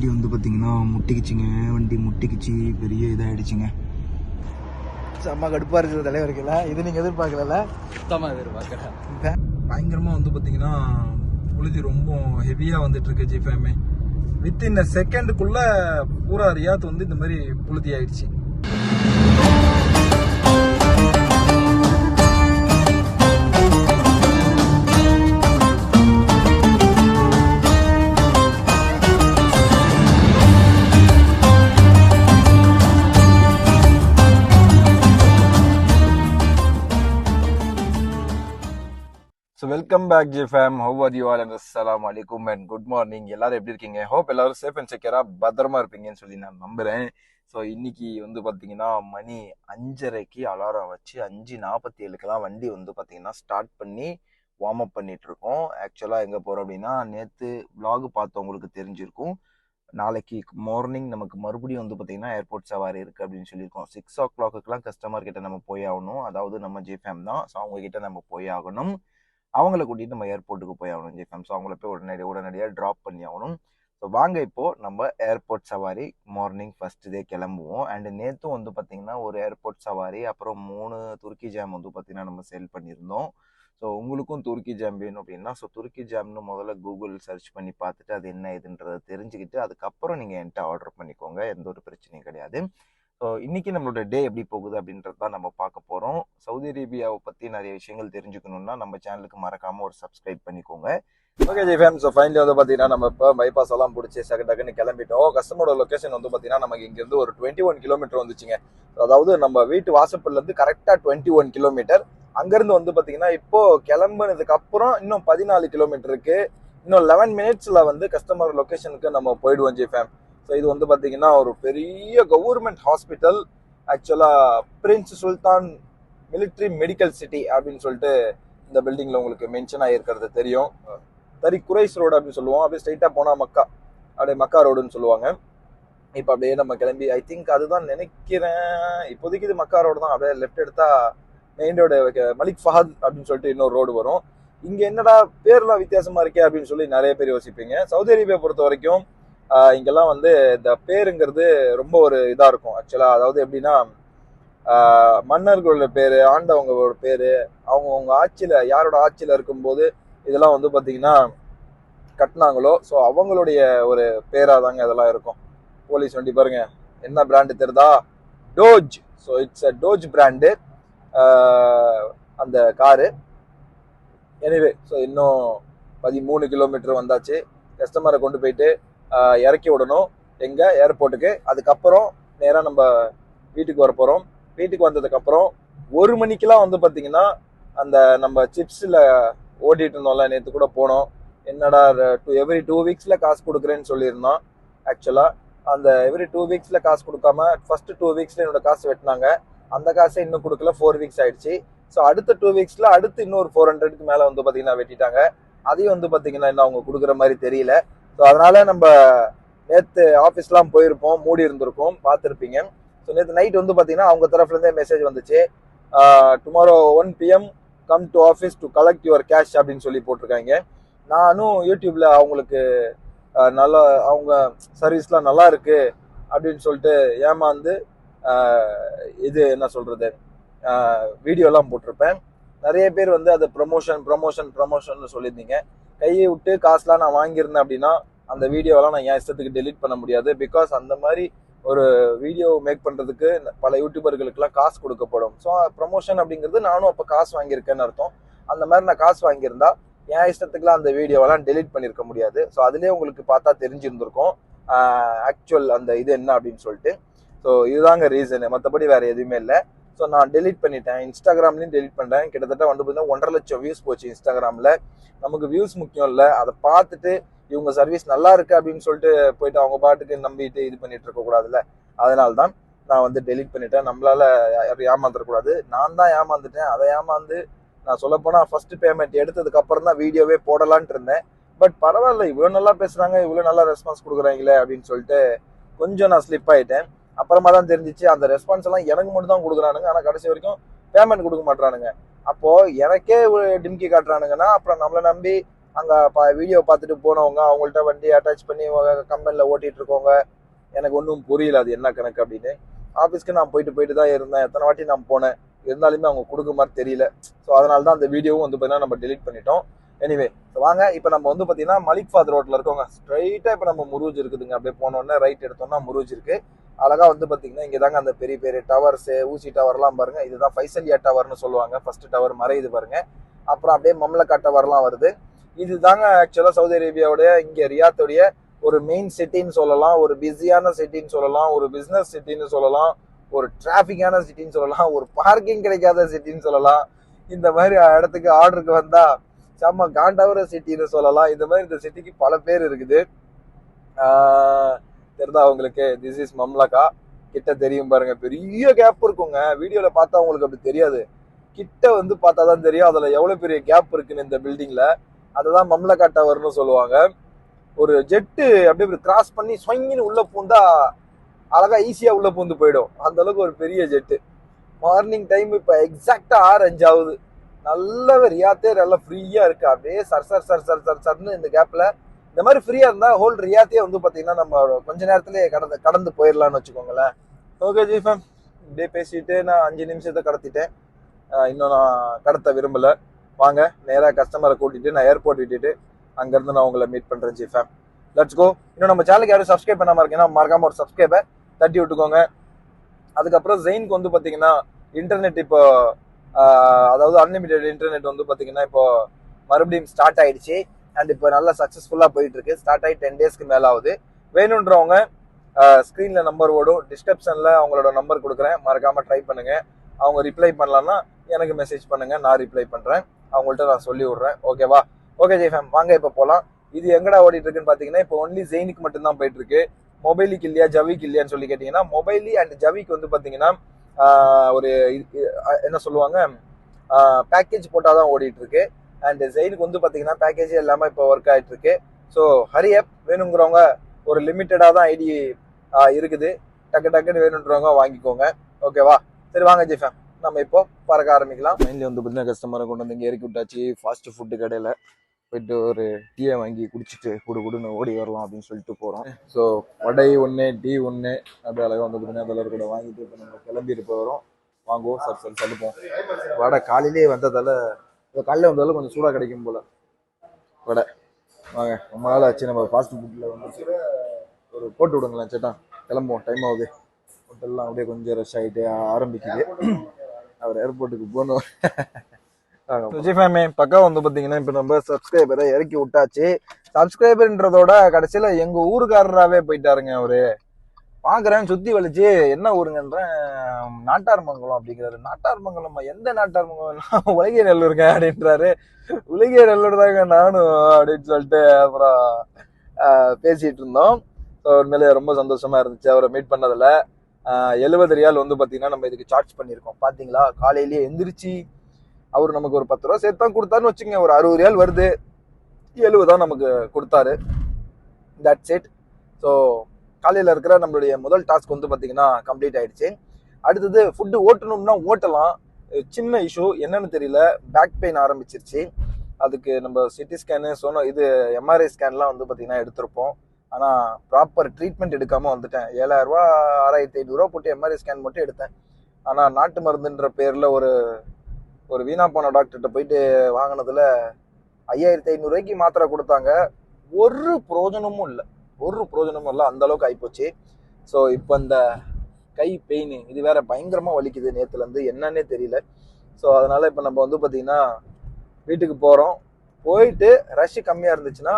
வண்டி வந்து பார்த்தீங்கன்னா முட்டிக்கிச்சிங்க. வண்டி முட்டிக்கிச்சு பெரிய இதாகிடுச்சிங்க செம்ம கடுப்பாக இருக்குது தலைவருக்குல இது நீங்கள் எதிர்பார்க்கல. சுத்தமாக எதிர்பார்க்குறேன் பயங்கரமாக வந்து பார்த்தீங்கன்னா புழுதி ரொம்ப ஹெவியாக வந்துட்டு இருக்கு ஜிஃபேமே வித்தின் செகண்டுக்குள்ள பூரா ரியாத் வந்து இந்த மாதிரி புழுதி ஆயிடுச்சு welcome back G fam how are you all and அஸ்லாம் அலைக்கும் அண்ட் குட் மார்னிங் எல்லாரும் எப்படி இருக்கீங்க? ஹோப் எல்லாரும் சேஃப் அண்ட் செக்யூரா பத்திரமா இருப்பீங்கன்னு சொல்லி நான் நம்புறேன். ஸோ இன்னைக்கு வந்து பார்த்தீங்கன்னா மணி அஞ்சரைக்கு அலாரம் வச்சு அஞ்சு நாற்பத்தி ஏழுக்கெல்லாம் வண்டி வந்து பார்த்தீங்கன்னா ஸ்டார்ட் பண்ணி வார்ம் அப் பண்ணிட்டு இருக்கோம். ஆக்சுவலாக எங்கே போகிறோம் அப்படின்னா நேற்று விலாகு பார்த்தவங்களுக்கு தெரிஞ்சிருக்கும். நாளைக்கு மார்னிங் நமக்கு மறுபடியும் வந்து பார்த்தீங்கன்னா ஏர்போர்ட் சவாரி இருக்குது அப்படின்னு சொல்லியிருக்கோம். சிக்ஸ் ஓ கிளாக்குக்கெலாம் கஸ்டமர் கிட்ட நம்ம போய் ஆகணும். அதாவது நம்ம ஜிஃபேம் தான். ஸோ அவங்க கிட்ட நம்ம போய் ஆகணும். அவங்கள கூட்டிட்டு நம்ம ஏர்போர்ட்டுக்கு போய் ஆகணும் ஜிஃபேம் ஸோ அவங்கள போய் உடனடி உடனடியாக ட்ராப் பண்ணி ஆகணும். ஸோ வாங்க இப்போ நம்ம ஏர்போர்ட் சவாரி மார்னிங் ஃபர்ஸ்ட் டே கிளம்புவோம். அண்ட் நேற்றும் வந்து பார்த்தீங்கன்னா ஒரு ஏர்போர்ட் சவாரி அப்புறம் மூணு துருக்கி ஜாம் வந்து பார்த்தீங்கன்னா நம்ம சேல் பண்ணியிருந்தோம். ஸோ உங்களுக்கும் துருக்கி ஜாம் வேணும் அப்படின்னா ஸோ துருக்கி ஜாம்னு முதல்ல கூகுள் சர்ச் பண்ணி பார்த்துட்டு அது என்ன இதுன்றதை தெரிஞ்சுக்கிட்டு அதுக்கப்புறம் நீங்கள் என்கிட்ட ஆர்டர் பண்ணிக்கோங்க. எந்த ஒரு பிரச்சனையும் கிடையாது. ஸோ இன்னைக்கு நம்மளோட டே எப்படி போகுது அப்படின்றது தான் நம்ம பார்க்க போகிறோம் சவுதி அரேபியாவை பற்றி நிறைய விஷயங்கள் தெரிஞ்சுக்கணும்னா நம்ம சேனலுக்கு மறக்காமல் ஒரு சப்ஸ்கிரைப் பண்ணிக்கோங்க. Okay G fam so finally வந்து பார்த்தீங்கன்னா நம்ம இப்போ பைபாஸ் எல்லாம் பிடிச்சி சக டக்குன்னு கிளம்பிட்டோம். கஸ்டமரோட லொக்கேஷன் வந்து பார்த்தீங்கன்னா நமக்கு இங்கேருந்து ஒரு டுவெண்ட்டி ஒன் கிலோமீட்டர் வந்துச்சுங்க அதாவது நம்ம வீட்டு வாசப்பல்லேருந்து கரெக்டாக டுவெண்ட்டி ஒன் கிலோமீட்டர் அங்கேருந்து வந்து பார்த்தீங்கன்னா இப்போ கிளம்புனதுக்கு அப்புறம் இன்னும் பதினாலு கிலோமீட்டருக்கு இன்னும் லெவன் மினிட்ஸில் வந்து கஸ்டமர் லொக்கேஷனுக்கு நம்ம போயிடுவோம் ஜி ஃபேம் ஸோ இது வந்து பார்த்தீங்கன்னா ஒரு பெரிய கவர்மெண்ட் ஹாஸ்பிட்டல் ஆக்சுவலாக Prince Sultan Military Medical City அப்படின்னு சொல்லிட்டு இந்த பில்டிங்கில் உங்களுக்கு மென்ஷன் ஆகிருக்கிறது தெரியும். தரி குரைஸ் ரோடு அப்படின்னு சொல்லுவோம். அப்படியே ஸ்ட்ரைட்டாக போனால் மக்கா. அப்படியே மக்கா ரோடுன்னு சொல்லுவாங்க. இப்போ அப்படியே நம்ம கிளம்பி ஐ திங்க் அதுதான் நினைக்கிறேன். இப்போதைக்கு இது மக்கா ரோடு தான். அப்படியே லெஃப்ட் எடுத்தால் மெயின் ரோடு மலிக் ஃபஹத் அப்படின்னு சொல்லிட்டு இன்னொரு ரோடு வரும். இங்கே என்னடா பேர்லாம் வித்தியாசமாக இருக்கே அப்படின்னு சொல்லி நிறைய பேர் யோசிப்பீங்க. சவுதி அரேபியா பொறுத்த வரைக்கும் இங்கெல்லாம் வந்து இந்த பேருங்கிறது ரொம்ப ஒரு இதாக இருக்கும் ஆக்சுவலாக அதாவது எப்படின்னா மன்னர்களோட பேர் ஆண்டவங்களோட பேர் அவங்கவுங்க ஆட்சியில் யாரோட ஆட்சியில் இருக்கும்போது இதெல்லாம் வந்து பார்த்தீங்கன்னா கட்டினாங்களோ ஸோ அவங்களுடைய ஒரு பேராக தாங்க இதெல்லாம் இருக்கும். போலீஸ் வண்டி பாருங்க என்ன brand தெரிதா Dodge. So it's a Dodge brand அந்த காரு. எனிவே ஸோ இன்னும் பதிமூணு கிலோமீட்டர் வந்தாச்சு. கஸ்டமரை கொண்டு போயிட்டு இறக்கி விடணும். எங்கே? ஏர்போர்ட்டுக்கு அதுக்கப்புறம் நேராக நம்ம வீட்டுக்கு வர போகிறோம் வீட்டுக்கு வந்ததுக்கப்புறம் ஒரு மணிக்கெலாம் வந்து பார்த்தீங்கன்னா அந்த நம்ம சிப்ஸில் ஓட்டிகிட்டு இருந்தோம்ல நேற்று கூட போனோம். என்னடா டூ எவ்ரி டூ வீக்ஸில் காசு கொடுக்குறேன்னு சொல்லியிருந்தோம் ஆக்சுவலாக அந்த எவ்ரி டூ வீக்ஸில் காசு கொடுக்காம ஃபஸ்ட்டு டூ வீக்ஸில் என்னோட காசு வெட்டினாங்க. அந்த காசை இன்னும் கொடுக்கல ஃபோர் வீக்ஸ் ஆயிடுச்சு. ஸோ அடுத்த டூ வீக்ஸில் அடுத்து இன்னொரு ஃபோர் ஹண்ட்ரடுக்கு மேலே வந்து பார்த்தீங்கன்னா வெட்டிட்டாங்க. அதையும் வந்து பார்த்தீங்கன்னா இன்னும் அவங்க கொடுக்குற மாதிரி தெரியல. ஸோ அதனால நம்ம நேற்று ஆஃபீஸ்லாம் போயிருப்போம் மூடி இருந்திருக்கோம் பார்த்துருப்பீங்க. ஸோ நேற்று நைட் வந்து பார்த்தீங்கன்னா அவங்க தரப்புலேருந்தே மெசேஜ் வந்துச்சு. Tomorrow one PM come to office to collect your cash அப்படின்னு சொல்லி போட்டிருக்காங்க. நானும் யூடியூப்பில் அவங்களுக்கு நல்லா அவங்க சர்வீஸ்லாம் நல்லா இருக்கு அப்படின்னு சொல்லிட்டு ஏமாந்து இது என்ன சொல்கிறது வீடியோலாம் போட்டிருப்பேன். நிறைய பேர் வந்து அதை ப்ரொமோஷன் ப்ரொமோஷன் ப்ரொமோஷன் சொல்லியிருந்தீங்க. கையை விட்டு காசுலாம் நான் வாங்கியிருந்தேன் அப்படின்னா அந்த வீடியோவெல்லாம் நான் என் இஷ்டத்துக்கு டெலிட் பண்ண முடியாது. பிகாஸ் அந்த மாதிரி ஒரு வீடியோ மேக் பண்ணுறதுக்கு பல யூடியூபர்களுக்கெல்லாம் காசு கொடுக்கப்படும். ஸோ ப்ரொமோஷன் அப்படிங்கிறது நானும் அப்போ காசு வாங்கியிருக்கேன்னு அர்த்தம். அந்த மாதிரி நான் காசு வாங்கியிருந்தா என் இஷ்டத்துக்குலாம் அந்த வீடியோவெல்லாம் டெலிட் பண்ணியிருக்க முடியாது. ஸோ அதுலேயே உங்களுக்கு பார்த்தா தெரிஞ்சிருந்திருக்கும். ஆக்சுவல் அந்த இது என்ன அப்படின்னு சொல்லிட்டு. ஸோ இதுதாங்க ரீசனு மற்றபடி வேறு எதுவுமே இல்லை. ஸோ நான் டெலீட் பண்ணிட்டேன். இன்ஸ்டாகிராம்லேயும் டெலிட் பண்ணுறேன் கிட்டத்தட்ட வந்து பார்த்தீங்கன்னா ஒன்றரை லட்சம் வியூஸ் போச்சு இன்ஸ்டாகிராமில். நமக்கு வியூஸ் முக்கியம் இல்லை. அதை பார்த்துட்டு இவங்க சர்வீஸ் நல்லா இருக்கு அப்படின்னு சொல்லிட்டு போயிட்டு அவங்க பாட்டுக்கு நம்பிட்டு இது பண்ணிட்டு இருக்கக்கூடாதுல்ல அதனால தான் நான் வந்து டெலீட் பண்ணிட்டேன். நம்மளால யாரும் ஏமாந்துடக்கூடாது நான் தான் ஏமாந்துட்டேன். அதை ஏமாந்து நான் சொல்ல போனா ஃபர்ஸ்ட் பேமெண்ட் எடுத்ததுக்கு அப்புறம் தான் வீடியோவே போடலான்ட்டு இருந்தேன். பட் பரவாயில்ல. இவ்வளோ நல்லா பேசுகிறாங்க இவ்வளோ நல்லா ரெஸ்பான்ஸ் கொடுக்குறாங்களே அப்படின்னு சொல்லிட்டு கொஞ்சம் நான் ஸ்லிப் ஆகிட்டேன் அப்புறமா தான் தெரிஞ்சிச்சு. அந்த ரெஸ்பான்ஸ் எல்லாம் எனக்கு மட்டும் தான் கொடுக்குறானுங்க. ஆனால் கடைசி வரைக்கும் பேமெண்ட் கொடுக்க மாட்டானுங்க அப்போ எனக்கே ஒரு டிம்கி காட்டுறானுங்கன்னா அப்புறம் நம்மளை நம்பி அங்கே பா வீடியோ பார்த்துட்டு போனவங்க அவங்கள்ட்ட வண்டி அட்டாச் பண்ணி கம்பெனியில் ஓட்டிட்டு இருக்கவங்க எனக்கு ஒன்றும் புரியல. அது என்ன கணக்கு அப்படின்னு. ஆஃபீஸ்க்கு நான் போயிட்டு போயிட்டு தான் இருந்தேன். எத்தனை வாட்டி நான் போனேன். இருந்தாலுமே அவங்க கொடுக்க மாதிரி தெரியல. ஸோ அதனால தான் அந்த வீடியோவும் வந்து பார்த்தீங்கன்னா நம்ம delete பண்ணிட்டோம். எனிவே வாங்க. இப்போ நம்ம வந்து பார்த்தீங்கன்னா மலிக் ஃபாத் ரோட்டில் இருக்கோங்க. ஸ்ட்ரைட்டாக இப்போ நம்ம முருஜ் இருக்குதுங்க. அப்படியே போனோடனே ரைட் எடுத்தோம்னா முருஜ் இருக்குது அழகா வந்து பார்த்தீங்கன்னா இங்கே தாங்க அந்த பெரிய பெரிய டவர்ஸ் ஊசி டவர்லாம் பாருங்க. இதுதான் ஃபைசலியா டவர்னு சொல்லுவாங்க. ஃபர்ஸ்ட் டவர் மறையுது பாருங்க. அப்புறம் அப்படியே மம்லக்கா டவர்லாம் வருது. இதுதாங்க ஆக்சுவலாக சவுதி அரேபியாவுடைய இங்கே ரியாத்துடைய ஒரு மெயின் சிட்டின்னு சொல்லலாம் ஒரு பிஸியான சிட்டின்னு சொல்லலாம் ஒரு பிஸ்னஸ் சிட்டின்னு சொல்லலாம் ஒரு டிராஃபிக்கான சிட்டின்னு சொல்லலாம் ஒரு பார்க்கிங் கிடைக்காத சிட்டின்னு சொல்லலாம். இந்த மாதிரி இடத்துக்கு ஆர்டருக்கு வந்தா செம்ம காண்டாவர சிட்டின்னு சொல்லலாம். இந்த மாதிரி இந்த சிட்டிக்கு பல பேர் இருக்குது. ஆஹ் தெரிதா உங்களுக்கு திஸ் இஸ் மம்லகா கிட்ட தெரியும் பாருங்க. பெரிய கேப் இருக்குங்க. வீடியோல பார்த்தா உங்களுக்கு அப்படி தெரியாது. கிட்ட வந்து பார்த்தா தான் தெரியும். அதுல எவ்வளவு பெரிய கேப் இருக்குன்னு இந்த பில்டிங்ல அதுதான் மம்லகா டவர்னு சொல்லுவாங்க. ஒரு ஜெட்டு அப்படியே கிராஸ் பண்ணி சொங்கின்னு உள்ள பூந்தா அழகா ஈஸியா உள்ள பூந்து போயிடும். அந்த அளவுக்கு ஒரு பெரிய ஜெட்டு மார்னிங் டைம் இப்ப எக்ஸாக்டா ஆறு அஞ்சு ஆகுது. நல்ல ரியாத்தே நல்லா ஃப்ரீயா இருக்கு. அப்படியே சர் சர் சர் சர் சர் சர்னு இந்த கேப்ல இந்த மாதிரி ஃப்ரீயா இருந்தா ஹோல் ரியாத்தியே வந்து பாத்தீங்கன்னா நம்ம கொஞ்ச நேரத்திலே கடந்து கடந்து போயிடலாம்னு வச்சுக்கோங்களேன். ஓகே ஜி ஃபேம் இப்படியே பேசிட்டு நான் அஞ்சு நிமிஷத்தை கடத்திட்டேன். இன்னும் நான் கடத்த விரும்பல. வாங்க நேராக கஸ்டமரை கூட்டிட்டு நான் ஏர்போர்ட் விட்டுட்டு அங்கேருந்து நான் உங்களை மீட் பண்ணுறேன் ஜி ஃபேம் லெட்ஸ் கோ இன்னும் நம்ம சேனலுக்கு யாரும் சப்ஸ்கிரைப் பண்ணாமல் இருக்கீங்கன்னா மறக்காம ஒரு சப்ஸ்கிரைபை தட்டி விட்டுக்கோங்க. அதுக்கப்புறம் ஜெயினுக்கு வந்து பார்த்தீங்கன்னா இன்டர்நெட் இப்போ அதாவது அன்லிமிட்டெட் இன்டர்நெட் வந்து பார்த்தீங்கன்னா இப்போ மறுபடியும் ஸ்டார்ட் ஆயிடுச்சு. அண்ட் இப்போ நல்லா சக்ஸஸ்ஃபுல்லாக போயிட்டு இருக்கு ஸ்டார்ட் ஆகி டென் டேஸ்க்கு மேலே ஆகுது வேணுன்றவங்க ஸ்க்ரீனில் நம்பர் ஓடும். டிஸ்கிரிப்ஷனில் அவங்களோட நம்பர் கொடுக்குறேன். மறக்காமல் ட்ரை பண்ணுங்க. அவங்க ரிப்ளை பண்ணலான்னா எனக்கு மெசேஜ் பண்ணுங்க. நான் ரிப்ளை பண்ணுறேன் அவங்கள்ட்ட நான் சொல்லி விட்றேன். ஓகேவா ஓகே ஜெய்ஃபேம் வாங்க இப்போ போகலாம் இது எங்கடா ஓடிட்டு இருக்குன்னு பார்த்தீங்கன்னா இப்போ ஒன்லி ஜெயினுக்கு மட்டும்தான் போயிட்டு இருக்கு மொபைலுக்கு இல்லையா ஜவிக்கு இல்லையான்னு சொல்லி கேட்டிங்கன்னா மொபைலி அண்ட் ஜவிக்கு வந்து பார்த்தீங்கன்னா ஒரு என்ன சொல்லுவாங்க பேக்கேஜ் போட்டால் தான் ஓடிட்டு இருக்கு அண்ட் ஜெயினுக்கு வந்து பார்த்தீங்கன்னா பேக்கேஜ் எல்லாமே இப்போ ஒர்க் ஆகிட்டு இருக்கு ஸோ ஹரி ஆப் வேணுங்கிறவங்க ஒரு லிமிட்டடாக தான் ஐடி இருக்குது. டக்கு டக்குன்னு வேணுன்றவங்க வாங்கிக்கோங்க. ஓகேவா சரி வாங்க ஜிஃபேம் நம்ம இப்போ பறக்க ஆரம்பிக்கலாம். மெயின்லி வந்து பார்த்தீங்கன்னா கஸ்டமரை கொண்டு வந்து இங்கே இறக்கி விட்டாச்சு. ஃபாஸ்ட் ஃபுட்டு கடையில் போயிட்டு ஒரு டீயை வாங்கி குடிச்சிட்டு குடு குடுன்னு ஓடி வரலாம் அப்படின்னு சொல்லிட்டு போகிறோம் ஸோ வடை ஒன்று டீ ஒன்று அப்படி அழகாக வந்து பார்த்தீங்கன்னா எல்லாரும் கூட வாங்கிட்டு இப்போ நம்ம கிளம்பிட்டு போகிறோம் வாங்குவோம் சார் சார் சலுப்போம். வடை காலையிலே வந்ததால் இப்போ காலையில் வந்ததால கொஞ்சம் சூடாக கிடைக்கும் போல. வடை. வாங்க ரொம்ப நாள் ஆச்சு நம்ம ஃபாஸ்ட் ஃபுட்டில் வந்து ஒரு போட்டு விடுங்களேன் சேட்டா. கிளம்புவோம் டைம் ஆகுது. ஹோட்டல்லாம் அப்படியே கொஞ்சம் ரஷ் ஆகிட்டு ஆரம்பிக்குது. அவர் ஏர்போர்ட்டுக்கு போகணும். விஜய் ஃபேமே பக்கா வந்து பார்த்தீங்கன்னா இப்போ நம்ம சப்ஸ்கிரைபரை இறக்கி விட்டாச்சு. சப்ஸ்கிரைபர்ன்றதோட கடைசியில் எங்கள் ஊருக்காரராகவே போயிட்டாருங்க அவரு. பார்க்குறேன் சுற்றி வலிச்சு என்ன ஊருங்கன்றேன் நாட்டார்மங்கலம் அப்படிங்கிறாரு. நாட்டார் மங்கலம் எந்த நாட்டார் மங்கலம் உலகிய நல்லூருங்க அப்படின்றாரு. உலகிய நல்லூர் தாங்க நானும் அப்படின்னு சொல்லிட்டு அப்புறம் ஆஹ், பேசிட்டு இருந்தோம். ஸோ உண்மையிலே ரொம்ப சந்தோஷமா இருந்துச்சு. அவரை மீட் பண்ணதுல எழுபது ரியால் வந்து பார்த்தீங்கன்னா நம்ம இதுக்கு சார்ஜ் பண்ணியிருக்கோம். பார்த்தீங்களா காலையிலேயே எந்திரிச்சு அவர் நமக்கு ஒரு பத்து ரூபா சேர்த்து தான் கொடுத்தாருன்னு வச்சுங்க ஒரு அறுபது ரியால் வருது. எழுபது தான் நமக்கு கொடுத்தாரு. தட்ஸ் இட் ஸோ காலையில் இருக்கிற நம்மளுடைய முதல் டாஸ்க் வந்து பார்த்தீங்கன்னா கம்ப்ளீட் ஆயிடுச்சு. அடுத்தது ஃபுட்டு ஓட்டணும்னா ஓட்டலாம். சின்ன இஷ்யூ என்னன்னு தெரியல. பேக் பெயின் ஆரம்பிச்சிருச்சு. அதுக்கு நம்ம சிட்டி ஸ்கேனு சோனோ இது எம்ஆர்ஐ ஸ்கேன்லாம் வந்து பார்த்தீங்கன்னா எடுத்திருப்போம். ஆனால் ப்ராப்பர் ட்ரீட்மெண்ட் எடுக்காமல் வந்துட்டேன். ஏழாயிரரூவா ஆறாயிரத்தி ஐநூறுரூவா போட்டு எம்ஆர்ஐ ஸ்கேன் மட்டும் எடுத்தேன். ஆனால் நாட்டு மருந்துன்ற பேரில் ஒரு ஒரு வீணா போன டாக்டர்கிட்ட போயிட்டு வாங்கினதில் ஐயாயிரத்தி ஐநூறுரூவாய்க்கு மாத்திரை கொடுத்தாங்க. ஒரு பிரயோஜனமும் இல்லை. ஒரு பிரயோஜனமும் இல்லை அந்த அளவுக்கு ஸோ இப்போ இந்த கை பெயின் இது வேற பயங்கரமாக வலிக்குது நேற்றுலேருந்து என்னன்னே தெரியல. ஸோ அதனால் இப்போ நம்ம வந்து பார்த்திங்கன்னா வீட்டுக்கு போகிறோம் போயிட்டு ரஷ் கம்மியாக இருந்துச்சுன்னா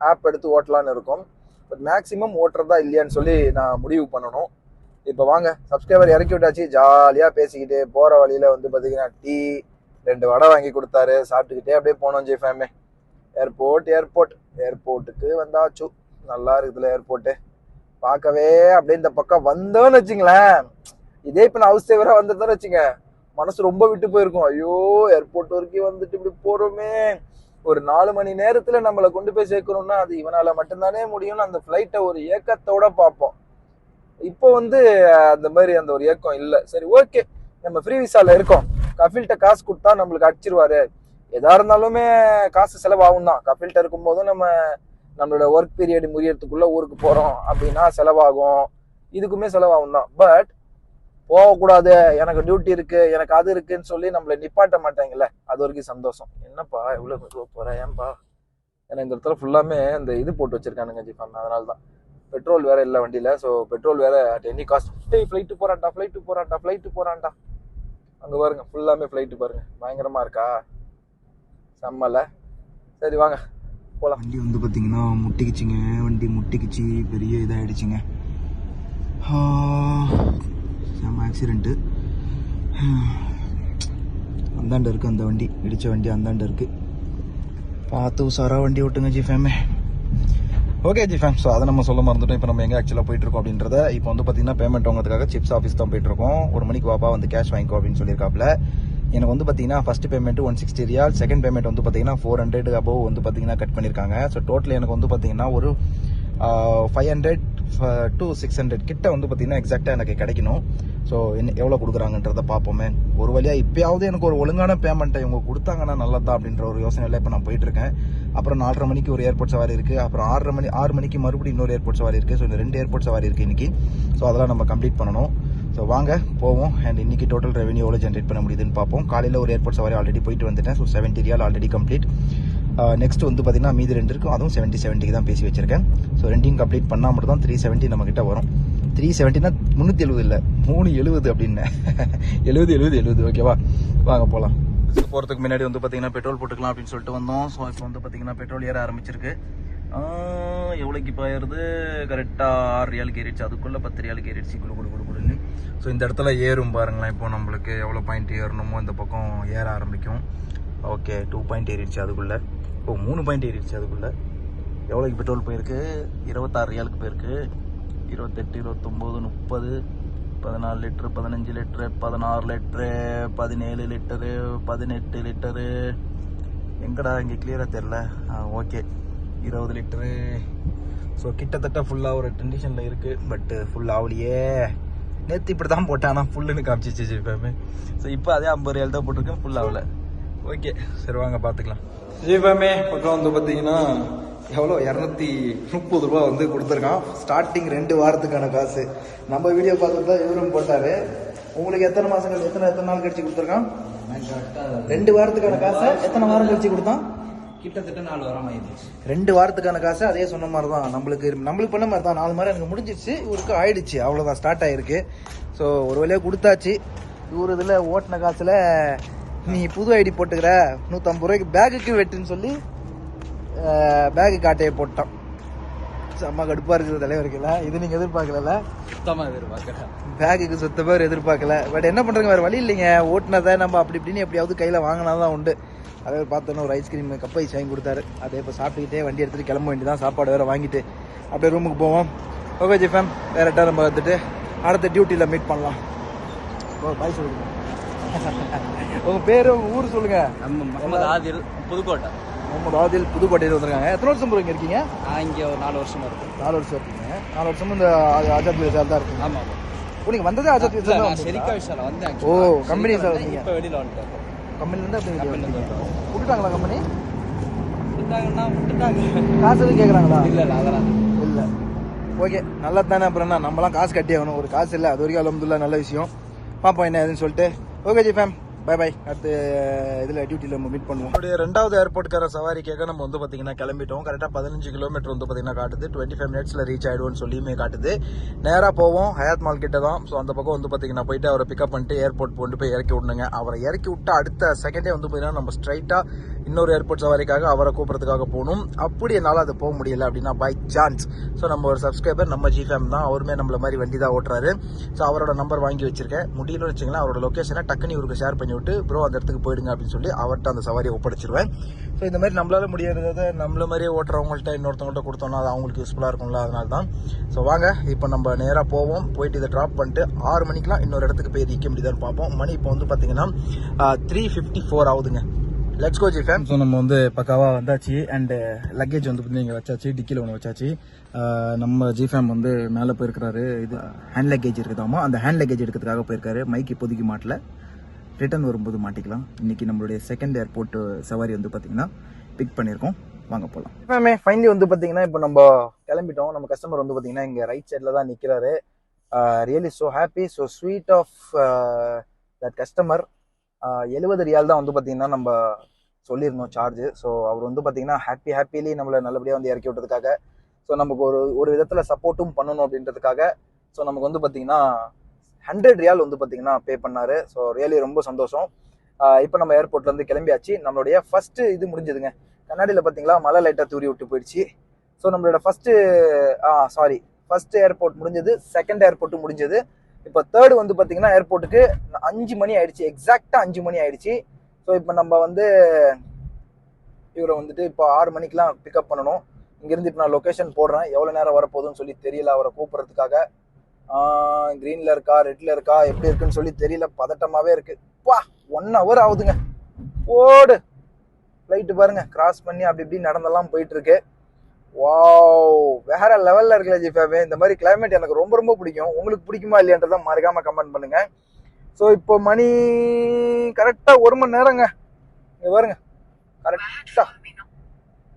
ஆப் எடுத்து ஓட்டலான்னு இருக்கும். பட் மேக்ஸிமம் ஓட்டுறதா இல்லையான்னு சொல்லி நான் முடிவு பண்ணணும். இப்போ வாங்க சப்ஸ்கிரைபர் இறக்கி விட்டாச்சு. ஜாலியாக பேசிக்கிட்டு போகிற வழியில் வந்து பார்த்தீங்கன்னா டீ ரெண்டு வடை வாங்கி கொடுத்தாரு. சாப்பிட்டுக்கிட்டே அப்படியே போனோம் ஜெய்ஃபேமே ஏர்போர்ட் ஏர்போர்ட் ஏர்போர்ட்டுக்கு வந்தாச்சு. நல்லா இருக்குதுல ஏர்போர்ட்டு பார்க்கவே அப்படியே இந்த பக்கம் வந்தோன்னு வச்சுங்களேன். இதே இப்போ நான் ஹவுஸ் சேவராக வந்ததுன்னு வச்சுங்க. மனசு ரொம்ப விட்டு போயிருக்கும். ஐயோ ஏர்போர்ட் வரைக்கும் வந்துட்டு இப்படி போகிறோமே ஒரு நாலு மணி நேரத்தில் நம்மளை கொண்டு போய் சேர்க்கணும்னா அது இவனால் மட்டும்தானே முடியும்னு அந்த ஃப்ளைட்டை ஒரு ஏக்கத்தோட பார்ப்போம். இப்போ வந்து அந்த மாதிரி அந்த ஒரு ஏக்கம் இல்லை. சரி ஓகே நம்ம ஃப்ரீ விசாவில் இருக்கோம். கஃபில்கிட்ட காசு கொடுத்தா நம்மளுக்கு அடிச்சிருவாரு. எதா இருந்தாலுமே காசு செலவாகும் தான் கப்பில்ட்ட இருக்கும்போதும் நம்ம நம்மளோட ஒர்க் பீரியட் முடியறதுக்குள்ள ஊருக்கு போறோம் அப்படின்னா செலவாகும். இதுக்குமே செலவாகும் தான். பட் போகக்கூடாது. எனக்கு டியூட்டி இருக்கு எனக்கு அது இருக்குன்னு சொல்லி நம்மளை நிப்பாட்ட மாட்டாங்கல்ல. அது வரைக்கும் சந்தோஷம். என்னப்பா எவ்வளோ மெதுவாக போகிறேன் ஏன்பா? எனக்கு இந்த இடத்துல ஃபுல்லாமே இந்த இது போட்டு வச்சிருக்கானுங்க ஜிஃபாம் அதனால தான். பெட்ரோல் வேற இல்லை வண்டியில். ஸோ பெட்ரோல் வேற அட் எனி காஸ்ட் டேய் ஃப்ளைட்டு போகிறான்டா ஃப்ளைட்டு போகிறான்டா ஃப்ளைட்டு போகிறான்டா அங்கே பாருங்க ஃபுல்லாமே ஃப்ளைட்டு பாருங்க. பயங்கரமாக இருக்கா? செம்மல சரி வாங்க. போலாம். வண்டி வந்து பார்த்தீங்கன்னா முட்டிக்கிச்சிங்க. வண்டி முட்டிக்கிச்சு பெரிய இதாகிடுச்சிங்க செம்ம ஆக்சிடெண்ட்டு அந்தாண்ட இருக்குது அந்த வண்டி. இடித்த வண்டி அந்தாண்ட இருக்குது பார்த்து உசாராக வண்டி ஓட்டுங்க ஜி ஃபேமே ஓகே ஜி ஃபேம் ஸோ அதை நம்ம சொல்ல மறந்துட்டோம். இப்போ நம்ம எங்கே ஆக்சுவலாக போயிட்டுருக்கோம் அப்படின்றத இப்போ வந்து பார்த்தீங்கன்னா பேமெண்ட் வாங்குறதுக்காக சிப்ஸ் ஆஃபீஸ் தான் போயிட்டுருக்கோம். ஒரு மணிக்கு வாப்பா வந்து கேஷ் வாங்கிக்கோ அப்படின்னு சொல்லியிருக்காப்புல. எனக்கு வந்து பார்த்தீங்கன்னா first payment one sixty riyal second payment வந்து பார்த்தீங்கன்னா ஃபோர் ஹண்ட்ரட் அபோவ் வந்து பார்த்தீங்கன்னா கட் பண்ணியிருக்காங்க ஸோ டோட்டல் எனக்கு வந்து பார்த்தீங்கன்னா ஒரு five hundred two six hundred கிட்ட வந்து பார்த்தீங்கன்னா எக்ஸாக்டாக எனக்கு கிடைக்கணும். ஸோ என்ன எவ்வளோ கொடுக்குறாங்கன்றத பார்ப்போமே. ஒரு வழியாக இப்போயாவது எனக்கு ஒரு ஒழுங்கான பேமெண்ட்டை இவங்க கொடுத்தாங்கன்னா நல்லதா அப்படின்ற ஒரு யோசனையில் இப்போ நான் போயிட்டுருக்கேன் அப்புறம் நாலரை மணிக்கு ஒரு ஏர்போர்ட் சவாரி இருக்குது அப்புறம் ஆறரை மணி ஆறு மணிக்கு மறுபடியும் இன்னொரு ஏர்போர்ட் சவாரி இருக்குது ஸோ இந்த ரெண்டு ஏர்போர்ட் சவாரி இருக்குது இன்னைக்கு. ஸோ அதெல்லாம் நம்ம கம்ப்ளீட் பண்ணணும். ஸோ வாங்க போவோம். அண்ட் இன்னைக்கு டோட்டல் ரெவன்யூ எவ்வளோ ஜென்ரேட் பண்ண முடியுதுன்னு பார்ப்போம். காலையில் ஒரு ஏர்போர்ட் சவாரி ஆல்ரெடி போயிட்டு வந்துட்டேன். So seventy riyal already complete next வந்து பார்த்திங்கன்னா மீதி ரெண்டு இருக்கும். அதுவும் செவன்ட்டி செவன்ட்டிக்கு தான் பேசி வச்சிருக்கேன். ஸோ ரெண்டையும் கம்ப்ளீட் பண்ணால் மட்டும் தான் த்ரீ செவன்ட்டி நம்மக்கிட்ட வரும். த்ரீ செவன்ட்டினா முந்நூற்றி எழுபது இல்லை. மூணு எழுபது அப்படின்னு. எழுபது எழுபது எழுபது ஓகேவா வாங்க போகலாம் போகிறதுக்கு முன்னாடி வந்து பார்த்தீங்கன்னா பெட்ரோல் போட்டுக்கலாம் அப்படின்னு சொல்லிட்டு வந்தோம். ஸோ இப்போ வந்து பார்த்தீங்கன்னா பெட்ரோல் ஏற ஆரம்பிச்சிருக்கு. எவ்வளோக்கு இப்போ கரெக்டாக ஆறு ரியாலுக்கு ஏறிடுச்சு அதுக்குள்ளே பத்து ரியாலுக்கு ஏறிடுச்சு குழு குழு ஸோ இந்த இடத்துல ஏறும் பாருங்களேன். இப்போ நம்மளுக்கு எவ்வளோ பாயிண்ட் ஏறணுமோ இந்த பக்கம் ஏற ஆரம்பிக்கும். ஓகே டூ பாயிண்ட் ஏறிடுச்சு அதுக்குள்ளே. ஓ மூணு பாயிண்ட் ஏறிடுச்சு அதுக்குள்ளே. எவ்வளோக்கு பெட்ரோல் போயிருக்கு? இருபத்தாறு ரியாலுக்கு போயிருக்கு. இருபத்தெட்டு இருபத்தொம்போது முப்பது பதினாலு லிட்ரு பதினஞ்சு லிட்ரு பதினாறு லிட்ரு பதினேழு லிட்டரு பதினெட்டு லிட்டரு எங்கடா இங்கே கிளியராக தெரில ஓகே இருபது லிட்டரு ஸோ கிட்டத்தட்ட ஃபுல்லாக ஒரு கண்டிஷனில் இருக்குது பட்டு ஃபுல் ஆகலையே நேற்று இப்படி தான் போட்டேன் ஆனால் ஃபுல்லுன்னு காமிச்சிச்சு ஜிஃபேமே ஸோ இப்போ அதே ஐம்பது ரியால் தான் போட்டிருக்கேன். ஃபுல் ஆகல. ஓகே சரி வாங்க பார்த்துக்கலாம் ஜிஃபேமே பக்கம் வந்து பார்த்தீங்கன்னா எவ்வளோ? இரநூத்தி முப்பது ரூபா வந்து கொடுத்துருக்கான். ஸ்டார்டிங் ரெண்டு வாரத்துக்கான காசு. நம்ம வீடியோ பார்த்துட்டு தான் இவரும் போட்டாரு. உங்களுக்கு எத்தனை மாசங்கள் எத்தனை எத்தனை நாள் கழிச்சு கொடுத்துருக்கான்? ரெண்டு வாரத்துக்கான காசை எத்தனை வாரம் கழிச்சு கொடுத்தான்? கிட்டத்தட்ட நாலு வாரம் ஆயிடுச்சு. ரெண்டு வாரத்துக்கான காசு அதே சொன்ன மாதிரி தான் நம்மளுக்கு நம்மளுக்கு பண்ண மாதிரி தான் நாலு மாதிரி எனக்கு முடிஞ்சிருச்சு இவருக்கு ஆயிடுச்சு. அவ்வளோதான் ஸ்டார்ட் ஆயிருக்கு. ஸோ ஒரு வழியாக கொடுத்தாச்சு. இவர் இதில் ஓட்டின காசில் நீ புது ஐடி போட்டுக்கிற நூற்றம்பது ரூபாய்க்கு பேகுக்கு வெட்டுன்னு சொல்லி பேகு காட்டையை போட்டான். செம்ம கடுப்பாக இருக்குது தலைவருக்குல. இது நீங்கள் எதிர்பார்க்கல சுத்தமா எதிர்பார்க்கிறேன் பேகுக்கு சுத்த பேர் எதிர்பார்க்கல. பட் என்ன பண்ணுறதுங்க வேறு வழி இல்லைங்க. ஓட்டுனதை நம்ம அப்படி இப்படின்னு எப்படியாவது கையில் வாங்கினா தான் உண்டு. அதே பார்த்தோன்னா ஒரு ஐஸ்கிரீம் கப் ஐஸ் வாங்கி கொடுத்தாரு. அதே இப்போ சாப்பிட்டுக்கிட்டே வண்டி எடுத்துகிட்டு கிளம்ப வேண்டியதான் சாப்பாடு வேறு வாங்கிட்டு அப்படியே ரூமுக்கு போவோம். ஓகே ஜிஃபேம் டேரெக்டாக நம்ம வந்துட்டு அடுத்த டியூட்டியில் மீட் பண்ணலாம். ஓ பாய் சொல்லுங்க. உங்கள் பேர் ஊர் சொல்லுங்கள் நம்ம முகமது ஆதில் புதுக்கோட்டை. முகமது ஆதில் புதுக்கோட்டையில் வந்திருக்காங்க. எத்தனை வருஷம் ப்ரோ இங்கே இருக்கீங்க? நான் இங்கே ஒரு நாலு வருஷமா இருக்கேன். நாலு வருஷம் இருக்கீங்க. நாலு வருஷமும் இந்த ஆஜாத் விசால் தான் இருக்கீங்க. ஆமா ஓ நீங்கள் வந்ததே ஆஜாத் விசால் தான்? செரிக்கா வந்தேன் ஓ, செரிக்கா சார். இப்ப வெளியில வந்துட்டேன். கம்பெனிலேருந்து அப்படி. விட்டுட்டாங்களா கம்பெனி? விட்டுட்டாங்க காசு எதுவும் கேட்குறாங்களா இல்ல இல்ல அதெல்லாம் இல்லை. ஓகே நல்லா தானே அப்புறம் என்ன? நம்மலாம் காசு கட்டி ஆகணும் ஒரு காசு இல்லை அது வரைக்கும் அலமதுல்லா நல்ல விஷயம். பார்ப்போம் என்ன ஏதுன்னு சொல்லிட்டு. Okay G fam bye bye அடுத்து இதில் டியூட்டியில் நம்ம மீட் பண்ணுவோம். நம்மளுடைய ரெண்டாவது ஏர்போர்ட்கார சவாரி கேட்க நம்ம வந்து பார்த்தீங்கன்னா கிளம்பிட்டோம். கரெக்டாக பதினஞ்சு கிலோமீட்டர் வந்து பார்த்தீங்கன்னா காட்டுது. டுவெண்ட்டி ஃபைவ் மினிட்ஸில் ரீச் ஆகிடுவோம்னு சொல்லியுமே காட்டுது. நேராக போவோம். ஹயாத் மால் கிட்ட தான். ஸோ அந்த பக்கம் வந்து பார்த்தீங்கன்னா போயிட்டு அவரை பிக்கப் பண்ணிட்டு ஏர்போர்ட் கொண்டு போய் இறக்கி விடணுங்க. அவரை இறக்கி விட்டு அடுத்த செகண்டே வந்து பார்த்தீங்கன்னா நம்ம ஸ்ட்ரைட்டாக இன்னொரு ஏர்போர்ட் சவாரிக்காக அவரை கூப்பிட்றதுக்காக போகணும். அப்படி என்னால் அது போக முடியல அப்படின்னா பை சான்ஸ் ஸோ நம்ம ஒரு சப்ஸ்கிரைபர் நம்ம ஜிஃபேம் தான். அவருமே நம்மள மாதிரி வண்டி தான் ஓட்டுறாரு. ஸோ அவரோட நம்பர் வாங்கி வச்சிருக்கேன். முடியலன்னு வச்சுங்களேன் அவரோட லொக்கேஷனை டக்குன்னு இவருக்கு ஷேர் பண்ணி விட்டு ப்ரோ அந்த இடத்துக்கு போயிடுங்க அப்படின்னு சொல்லி அவர்கிட்ட அந்த சவாரியை ஒப்படைச்சிருவேன். ஸோ இந்த மாதிரி நம்மளால முடியாததை நம்மள மாதிரியே ஓட்டுறவங்கள்ட்ட இன்னொருத்தவங்கள்ட்ட கொடுத்தோம்னா அது அவங்களுக்கு யூஸ்ஃபுல்லாக இருக்கும்ல அதனால தான் ஸோ வாங்க இப்போ நம்ம நேராக போவோம். போயிட்டு இதை ட்ராப் பண்ணிட்டு ஆறு மணிக்கெலாம் இன்னொரு இடத்துக்கு போய் நிற்க முடியுதான்னு பார்ப்போம். மணி இப்போ வந்து பார்த்தீங்கன்னா த்ரீ ஃபிஃப்டி ஃபோர் ஆகுதுங்க. Let's go G fam so நம்ம வந்து பக்காவாக வந்தாச்சு. அண்டு லக்கேஜ் வந்து பார்த்தீங்கன்னா இங்கே வச்சாச்சு. டிக்கியில் ஒன்று வச்சாச்சு. ஆஹ் நம்ம ஜி ஃபேம் வந்து மேலே போயிருக்கிறாரு. இது ஹேண்ட் லக்கேஜ் இருக்குதாமா? அந்த ஹேண்ட் லக்கேஜ் எடுக்கிறதுக்காக போயிருக்காரு. மைக் இப்போதைக்கு மாட்டல. ரிட்டர்ன் வரும்போது மாட்டிக்கலாம். இன்னைக்கு நம்மளுடைய செகண்ட் ஏர்போர்ட் சவாரி வந்து பார்த்தீங்கன்னா பிக் பண்ணியிருக்கோம். வாங்க போகலாம் மேமே ஃபைனலி வந்து பார்த்தீங்கன்னா இப்போ நம்ம கிளம்பிட்டோம். நம்ம கஸ்டமர் வந்து பார்த்தீங்கன்னா இங்கே ரைட் சைடில் தான் நிற்கிறாரு really so happy so sweet of that customer எழுபது ரியால் தான் வந்து பார்த்தீங்கன்னா நம்ம சொல்லியிருந்தோம் சார்ஜ் ஸோ அவர் வந்து பார்த்தீங்கன்னா ஹாப்பி ஹாப்பிலி நம்மளை நல்லபடியாக வந்து இறக்கி விட்டதுக்காக. ஸோ நமக்கு ஒரு ஒரு விதத்தில் சப்போர்ட்டும் பண்ணணும் அப்படின்றதுக்காக ஸோ நமக்கு வந்து பார்த்தீங்கன்னா ஹண்ட்ரட் ரியால் வந்து பார்த்தீங்கன்னா பே பண்ணாரு. ஸோ ரியலி ரொம்ப சந்தோஷம். இப்போ நம்ம ஏர்போர்ட்லேருந்து கிளம்பியாச்சு. நம்மளுடைய ஃபஸ்ட்டு இது முடிஞ்சதுங்க. கண்ணாடியில் பார்த்தீங்களா மழை லைட்டாக தூரி விட்டு போயிடுச்சு. ஸோ நம்மளோட first ah sorry first airport முடிஞ்சது செகண்ட் ஏர்போர்ட்டும் முடிஞ்சது. இப்போ தேர்டு வந்து பார்த்தீங்கன்னா ஏர்போர்ட்டுக்கு அஞ்சு மணி ஆயிடுச்சு. எக்ஸாக்டாக அஞ்சு மணி ஆயிடுச்சு. ஸோ இப்போ நம்ம வந்து இவரை வந்துட்டு இப்போ ஆறு மணிக்கெலாம் பிக்கப் பண்ணணும். இங்கேருந்து இப்போ நான் லொக்கேஷன் போடுறேன். எவ்வளோ நேரம் வரப்போகுதுன்னு சொல்லி தெரியல. அவரை கூப்பிட்றதுக்காக க்ரீனில் இருக்கா ரெட்டில் இருக்கா எப்படி இருக்குன்னு சொல்லி தெரியல. பதட்டமாகவே இருக்குது பா ஒன் ஹவர் ஆகுதுங்க. ஓடு ஃப்ளைட்டு பாருங்க. கிராஸ் பண்ணி அப்படி இப்படி நடந்தெல்லாம் போயிட்டுருக்கு வாவ் வேற லெவல்ல இருக்குல்ல ஜிஃபாவே. இந்த மாதிரி கிளைமேட் எனக்கு ரொம்ப ரொம்ப பிடிக்கும். உங்களுக்கு பிடிக்குமா இல்லையன்றதை மறக்காம கமெண்ட் பண்ணுங்க. ஸோ இப்போ மணி கரெக்டாக ஒரு மணி நேரங்க. இங்க பாருங்க. கரெக்டாக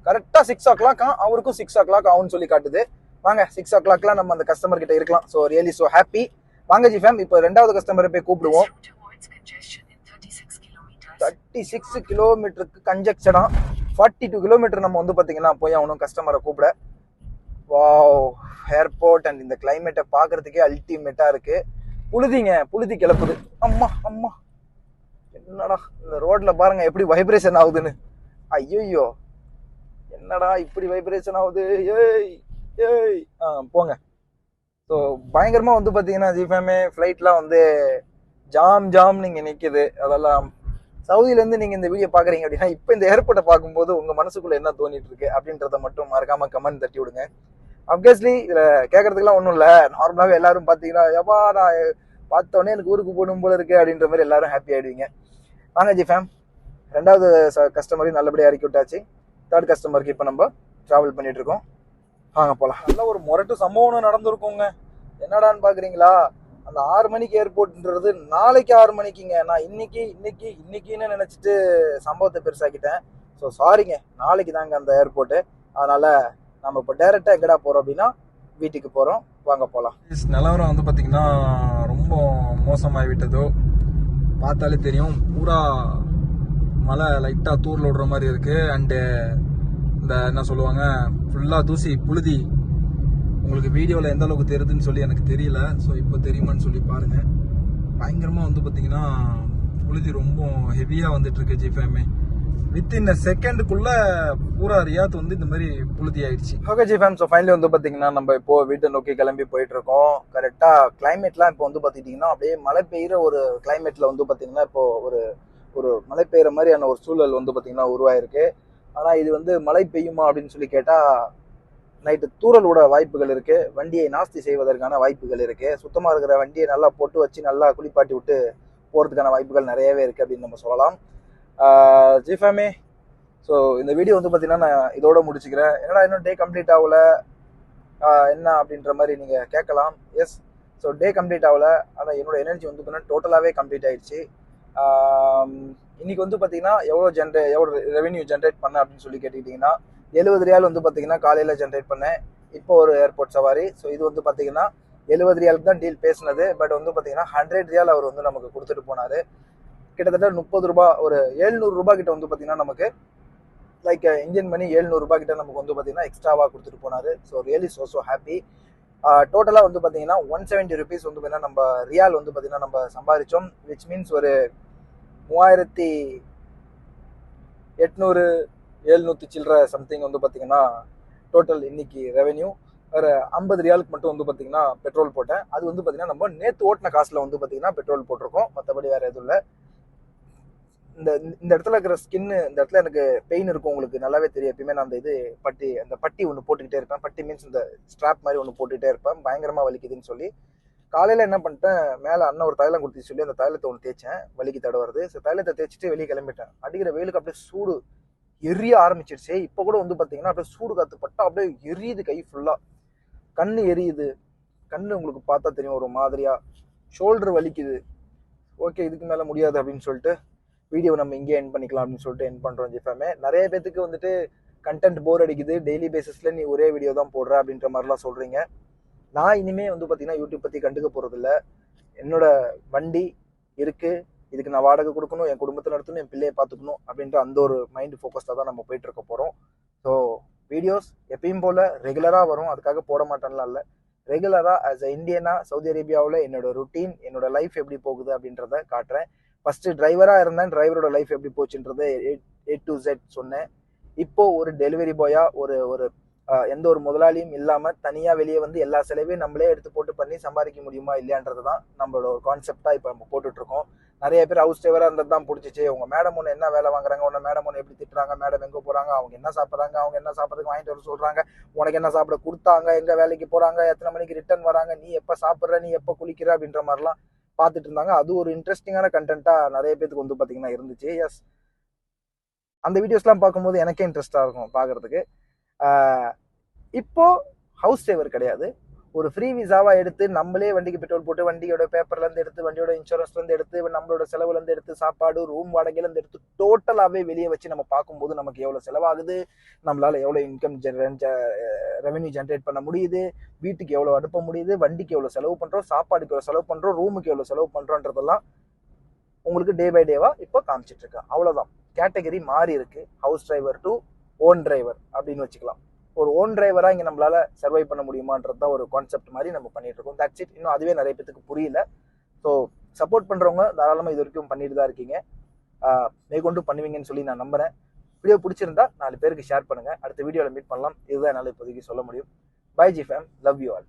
கரெக்டாக சிக்ஸ் ஓ கிளாக் அவருக்கும் சிக்ஸ் ஓ கிளாக் ஆகும்னு சொல்லி காட்டுது. வாங்க சிக்ஸ் ஓ கிளாக்லாம் நம்ம அந்த கஸ்டமர் கிட்ட இருக்கலாம். ஸோ ரியலி ஸோ ஹாப்பி வாங்க ஜி ஃபேம் இப்போ ரெண்டாவது கஸ்டமரை போய் கூப்பிடுவோம். Towards congestion in 36 kilometers. Thirty six கிலோமீட்டருக்கு கன்ஜெக்ஷனா ஃபார்ட்டி டூ கிலோமீட்டர் நம்ம வந்து பார்த்தீங்கன்னா போய் ஆகணும் கஸ்டமரை கூப்பிட. வாவ் ஏர்போர்ட் அண்ட் இந்த கிளைமேட்டை பார்க்கறதுக்கே அல்டிமேட்டாக இருக்குது புழுதிங்க புழுதி கிளப்புது. அம்மா அம்மா. என்னடா இந்த ரோட்டில் பாருங்க எப்படி வைப்ரேஷன் ஆகுதுன்னு. ஐயோ என்னடா இப்படி வைப்ரேஷன் ஆகுது? ஏய் ஏய். ஆ போங்க. ஸோ பயங்கரமாக வந்து பார்த்தீங்கன்னா ஜிஃபேமே ஃப்ளைட்லாம் வந்து ஜாம் ஜாம் நீங்கள் நிற்கிது அதெல்லாம் சவுதியிலேருந்து நீங்கள் இந்த வீடியோ பார்க்குறீங்க அப்படின்னா இப்போ இந்த ஏர்போர்ட்டை பார்க்கும்போது உங்கள் மனசுக்குள்ளே என்ன தோணிட்டு இருக்கு அப்படின்றத மட்டும் மறக்காமல் கமெண்ட் தட்டி விடுங்க. அப்வியஸ்லி இதில் கேட்கறதுக்குலாம் ஒன்றும் இல்லை. நார்மலாகவே எல்லாரும் பார்த்தீங்கன்னா எவ்வா நான் பார்த்தோன்னே எனக்கு ஊருக்கு போகணும் போல இருக்கு அப்படின்ற மாதிரி எல்லாரும் ஹாப்பி ஆகிடுவீங்க வாங்க ஜி ஃபேம் ரெண்டாவது கஸ்டமரையும் நல்லபடியாக இறக்கி விட்டாச்சு. தேர்ட் கஸ்டமருக்கு இப்போ நம்ம ட்ராவல் பண்ணிட்டு இருக்கோம். வாங்க போகலாம் நல்ல ஒரு முரட்டு சம்பவம் ஒண்ணு நடந்திருக்குங்க. என்னடான்னு பார்க்குறீங்களா அந்த ஆறு மணிக்கு ஏர்போர்ட்ன்றது நாளைக்கு ஆறு மணிக்குங்க. நான் இன்னைக்கு இன்னைக்கு இன்னைக்குன்னு நினச்சிட்டு சம்பவத்தை பெருசாக்கிட்டேன். ஸோ சாரிங்க நாளைக்கு தாங்க அந்த ஏர்போர்ட்டு அதனால் நம்ம இப்போ டைரெக்டாக எங்கடா போகிறோம் அப்படின்னா வீட்டுக்கு போகிறோம் வாங்க போகலாம் நிலவரம் வந்து பார்த்தீங்கன்னா ரொம்ப மோசமாகிவிட்டதோ பார்த்தாலே தெரியும். பூரா மழை லைட்டாக தூரில் விடுற மாதிரி இருக்குது அண்டு இந்த என்ன சொல்லுவாங்க? ஃபுல்லாக தூசி புழுதி உங்களுக்கு வீடியோவில் எந்த அளவுக்கு தெரியுதுன்னு சொல்லி எனக்கு தெரியல. ஸோ இப்போ தெரியுமான்னு சொல்லி பாருங்கள் பயங்கரமாக வந்து பார்த்தீங்கன்னா புழுதி ரொம்ப ஹெவியாக வந்துட்டுருக்கு ஜிஃபேமே வித்தின் செகண்டுக்குள்ளே செகண்டுக்குள்ள பூரா ரியாத் வந்து இந்த மாதிரி புழுதி ஆயிடுச்சு. Okay G fam so finally வந்து பார்த்தீங்கன்னா நம்ம இப்போ வீட்டை நோக்கி கிளம்பி போயிட்டு இருக்கோம் கரெக்டாக கிளைமேட்லாம் இப்போ வந்து பார்த்துக்கிட்டிங்கன்னா அப்படியே மழை பெய்கிற ஒரு கிளைமேட்டில் வந்து பார்த்தீங்கன்னா இப்போ ஒரு ஒரு மழை பெய்கிற மாதிரியான ஒரு சூழல் வந்து பார்த்தீங்கன்னா உருவாயிருக்கு. ஆனால் இது வந்து மழை பெய்யுமா அப்படின்னு சொல்லி கேட்டால் நைட்டு தூரலோட விட வாய்ப்புகள் இருக்குது வண்டியை நாஸ்தி செய்வதற்கான வாய்ப்புகள் இருக்குது சுத்தமாக இருக்கிற வண்டியை நல்லா போட்டு வச்சு நல்லா குளிப்பாட்டி விட்டு போகிறதுக்கான வாய்ப்புகள் நிறையவே இருக்குது அப்படின்னு நம்ம சொல்லலாம். ஜிஃபாமே ஸோ இந்த வீடியோ வந்து பார்த்தீங்கன்னா நான் இதோட முடிச்சுக்கிறேன். என்னடா இன்னும் டே கம்ப்ளீட் ஆகல? என்ன அப்படின்ற மாதிரி நீங்கள் கேட்கலாம். எஸ் ஸோ டே கம்ப்ளீட் ஆகல. ஆனால் என்னோடய எனர்ஜி வந்து பார்த்தீங்கன்னா டோட்டலாகவே கம்ப்ளீட் ஆகிடுச்சு இன்றைக்கி வந்து பார்த்தீங்கன்னா எவ்வளோ ஜென்ரே எவ்வளோ ரெவென்யூ ஜென்ரேட் பண்ண அப்படின்னு சொல்லி கேட்டுக்கிட்டிங்கன்னா எழுபது ரியால் வந்து பார்த்தீங்கன்னா காலையில் ஜென்ரேட் பண்ணேன். இப்போ ஒரு ஏர்போர்ட் சவாரி. ஸோ இது வந்து பார்த்தீங்கன்னா எழுபது ரியாலுக்கு தான் டீல் பேசினது. பட் வந்து பார்த்தீங்கன்னா ஹண்ட்ரட் ரியால் அவர் வந்து நமக்கு கொடுத்துட்டு போனார். கிட்டத்தட்ட முப்பது ரூபா ஒரு ஏழ்நூறு ரூபா கிட்ட வந்து பார்த்தீங்கன்னா நமக்கு லைக் இந்தியன் மணி ஏழ்நூறு ரூபாய் கிட்ட நமக்கு வந்து பார்த்தீங்கன்னா எக்ஸ்ட்ராவாக கொடுத்துட்டு போனார். So really so so happy டோட்டலாக வந்து பார்த்தீங்கன்னா ஒன் செவன்ட்டி ருபீஸ் வந்து பார்த்தீங்கன்னா நம்ம ரியால் வந்து பார்த்தீங்கன்னா நம்ம சம்பாதிச்சோம் விச் மீன்ஸ் ஒரு மூவாயிரத்தி எட்நூறு ஏழ்நூற்றி சில்லற சம்திங் வந்து பார்த்தீங்கன்னா டோட்டல் இன்னைக்கு ரெவென்யூ வேறு ஐம்பது ரியாலுக்கு மட்டும் வந்து பார்த்தீங்கன்னா பெட்ரோல் போட்டேன். அது வந்து பார்த்தீங்கன்னா நம்ம நேற்று ஓட்டின காசில் வந்து பார்த்தீங்கன்னா பெட்ரோல் போட்டிருக்கோம். மற்றபடி வேறு எதுவும் இல்லை. இந்த இந்த இடத்துல இருக்கிற ஸ்கின்னு இந்த இடத்துல எனக்கு பெயின் இருக்கும் உங்களுக்கு. நல்லாவே தெரியும். எப்பயுமே நான் அந்த இது பட்டி அந்த பட்டி ஒன்று போட்டுக்கிட்டே இருப்பேன். பட்டி மீன்ஸ் இந்த ஸ்ட்ராப் மாதிரி ஒன்று போட்டுக்கிட்டே இருப்பேன். பயங்கரமாக வலிக்குதுன்னு சொல்லி. காலையில் என்ன பண்ணிட்டேன் மேலே அண்ணன் ஒரு தைலம் கொடுத்து சொல்லி அந்த தைலத்தை ஒன்று தேய்ச்சேன். வலிக்கு தடவுறது. ஸோ தைலத்தை தேய்ச்சிட்டு வெளியே கிளம்பிட்டேன். அடிக்கிற வெயிலுக்கு அப்படியே சூடு. எரிய ஆரம்பிச்சிருச்சு. இப்போ கூட வந்து பார்த்தீங்கன்னா அப்படியே சூடு காற்று பட்டா அப்படியே எரியுது கை ஃபுல்லாக கண் எரியுது. கண் உங்களுக்கு பார்த்தா தெரியும் ஒரு மாதிரியாக ஷோல்டர் வலிக்குது. ஓகே இதுக்கு மேலே முடியாது அப்படின்னு சொல்லிட்டு வீடியோ நம்ம இங்கே என் பண்ணிக்கலாம் அப்படின்னு சொல்லிட்டு என் பண்ணுறோம் ஜிஃபேமே நிறைய பேத்துக்கு வந்துட்டு கண்டென்ட் போர் அடிக்குது. டெய்லி பேசிஸில் நீ ஒரே வீடியோ தான் போடுற அப்படின்ற மாதிரிலாம் சொல்கிறீங்க நான் இனிமேல் வந்து பார்த்தீங்கன்னா யூடியூப் பற்றி கண்டுக்க போகிறதில்ல என்னோட வண்டி இருக்குது இதுக்கு நான் வாடகை கொடுக்கணும் என் குடும்பத்தை நடத்தணும் என் பிள்ளையை பார்த்துக்கணும் அப்படின்ற அந்த ஒரு மைண்ட் ஃபோக்கஸாக தான் நம்ம போயிட்டு இருக்க போகிறோம் ஸோ வீடியோஸ் எப்பயும் போல் ரெகுலராக வரும். அதுக்காக போட மாட்டேன்லாம் இல்லை. ரெகுலராக ஆஸ் அ இந்தியனாக சவுதி அரேபியாவில் என்னோட ருட்டீன் என்னோட லைஃப் எப்படி போகுது அப்படின்றத காட்டுறேன். ஃபஸ்ட்டு டிரைவராக இருந்தேன் டிரைவரோட லைஃப் எப்படி போச்சுன்றதை ஏ டு ஜெட் சொன்னேன். இப்போது ஒரு டெலிவரி பாயாக ஒரு ஒரு எந்த ஒரு முதலாளியும் இல்லாம தனியா வெளியே வந்து எல்லா செலவையும் நம்மளே எடுத்து போட்டு பண்ணி சம்பாதிக்க முடியுமா இல்லையான்றது தான் நம்மளோட ஒரு கான்செப்டா இப்போ நம்ம போட்டுட்டு இருக்கோம் நிறைய பேர் ஹவுஸ் டிரைவரா இருந்தது தான் பிடிச்சிச்சு. உங்க மேடம் ஒன்று என்ன வேலை வாங்குறாங்க? உன்ன மேடம் ஒன்று எப்படி திட்டுறாங்க? மேடம் எங்க போறாங்க? அவங்க என்ன சாப்பிட்றாங்க? அவங்க என்ன சாப்பிட்றதுக்கு வாங்கிட்டு வர சொல்றாங்க? உனக்கு என்ன சாப்பிட கொடுத்தாங்க? எங்க வேலைக்கு போறாங்க? எத்தனை மணிக்கு ரிட்டர்ன் வராங்க? நீ எப்ப சாப்பிட்ற? நீ எப்ப குளிக்கிற? அப்படின்ற மாதிரிலாம் பார்த்துட்டு இருந்தாங்க. அது ஒரு இன்ட்ரெஸ்டிங்கான கண்டென்ட்டா நிறைய பேத்துக்கு வந்து பாத்தீங்கன்னா இருந்துச்சு. எஸ் அந்த வீடியோஸ்லாம் பார்க்கும்போது எனக்கே இன்ட்ரெஸ்ட்டாக இருக்கும் பார்க்கறதுக்கு. இப்போ ஹவுஸ் டிரைவர் கிடையாது. ஒரு ஃப்ரீ விசாவா எடுத்து நம்மளே வண்டிக்கு பெட்ரோல் போட்டு வண்டியோட பேப்பர்ல இருந்து எடுத்து வண்டியோட இன்சூரன்ஸ்ல இருந்து எடுத்து நம்மளோட செலவுல இருந்து எடுத்து சாப்பாடு ரூம் வாடகையில இருந்து எடுத்து டோட்டலாவே வெளியே வச்சு நம்ம பார்க்கும்போது நமக்கு எவ்வளவு செலவாகுது? நம்மளால எவ்வளவு இன்கம் ரெவென்யூ ஜென்ரேட் பண்ண முடியுது? வீட்டுக்கு எவ்வளவு அனுப்ப முடியுது? வண்டிக்கு எவ்வளவு செலவு பண்றோம்? சாப்பாடுக்கு எவ்வளவு செலவு பண்றோம்? ரூமுக்கு எவ்வளவு செலவு பண்றோன்றதெல்லாம் உங்களுக்கு டே பை டேவா இப்போ காமிச்சிட்டு இருக்கேன். அவ்வளவுதான். கேட்டகரி மாறி இருக்கு. House driver to own driver அப்படின்னு வச்சுக்கலாம். ஒரு ஓன் டிரைவராக இங்கே நம்மளால் சர்வை பண்ண முடியுமான்றது தான் ஒரு கான்செப்ட் மாதிரி நம்ம பண்ணிட்டு இருக்கோம். தட்ஸ் இட் இன்னும் அதுவே நிறைய பேத்துக்கு புரியல. ஸோ சப்போர்ட் பண்ணுறவங்க தாராளமாக இது வரைக்கும் பண்ணிட்டு தான் இருக்கீங்க. மேற்கொண்டு பண்ணுவீங்கன்னு சொல்லி நான் நம்புறேன். வீடியோ பிடிச்சிருந்தா நாலு பேருக்கு ஷேர் பண்ணுங்கள் அடுத்த வீடியோவில் மீட் பண்ணலாம். இதுதான் என்னால் இப்போதைக்கு சொல்ல முடியும். Bye G fam love you all